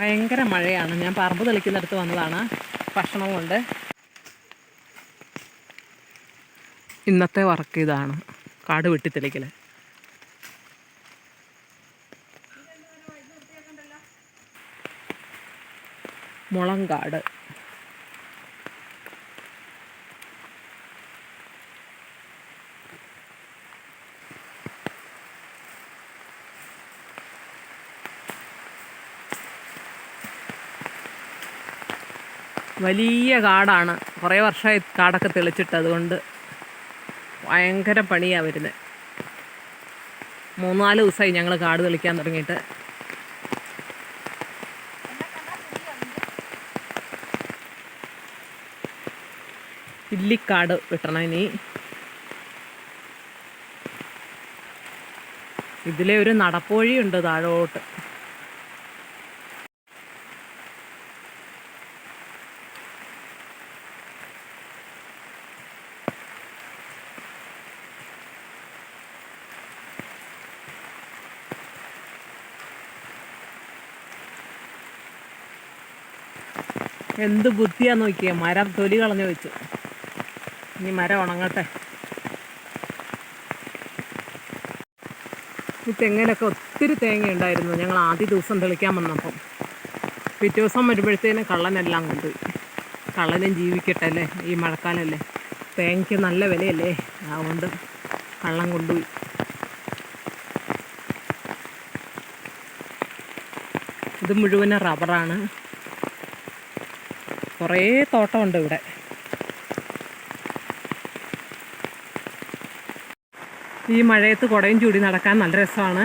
ഭയങ്കര മഴയാണ്. ഞാൻ പറമ്പ് തെളിക്കുന്നിടത്ത് വന്നതാണ് ഭക്ഷണം കൊണ്ട്. ഇന്നത്തെ വർക്ക് ഇതാണ്. കാട് വെട്ടി തെളിക്കൽ മുളങ്കാട്. വലിയ കാടാണ്. കുറേ വർഷമായി കാടൊക്കെ തെളിച്ചിട്ട് അതുകൊണ്ട് ഭയങ്കര പണിയാണ് വരുന്നത് മൂന്നാൽ ദിവസമായി ഞങ്ങൾ കാട് തെളിക്കാൻ തുടങ്ങിയിട്ട്. ഇല്ലിക്കാട് വെട്ടണം ഇനി. ഇതിലെ ഒരു നടപ്പോഴിയുണ്ട് താഴോട്ട്. എന്ത് ബുദ്ധിയാ നോക്കിയേ? മരം തൊലി കളഞ്ഞു വെച്ചു. ഇനി മരം ഉണങ്ങട്ടെ. ഈ തെങ്ങിനൊക്കെ ഒത്തിരി തേങ്ങ ഉണ്ടായിരുന്നു. ഞങ്ങൾ ആദ്യ ദിവസം തെളിക്കാൻ വന്നപ്പം. പിറ്റേ ദിവസം വരുമ്പോഴത്തേനും കള്ളനെല്ലാം കൊണ്ടുപോയി. കള്ളനും ജീവിക്കട്ടെ അല്ലേ? ഈ മഴക്കാലല്ലേ? തേങ്ങയ്ക്ക് നല്ല വിലയല്ലേ? അതുകൊണ്ട് കള്ളൻ കൊണ്ടുപോയി. ഇത് മുഴുവനും റബ്ബറാണ്. കുറേ തോട്ടമുണ്ട് ഇവിടെ. ഈ മഴയത്ത് കുടയും ചൂടി നടക്കാൻ നല്ല രസമാണ്.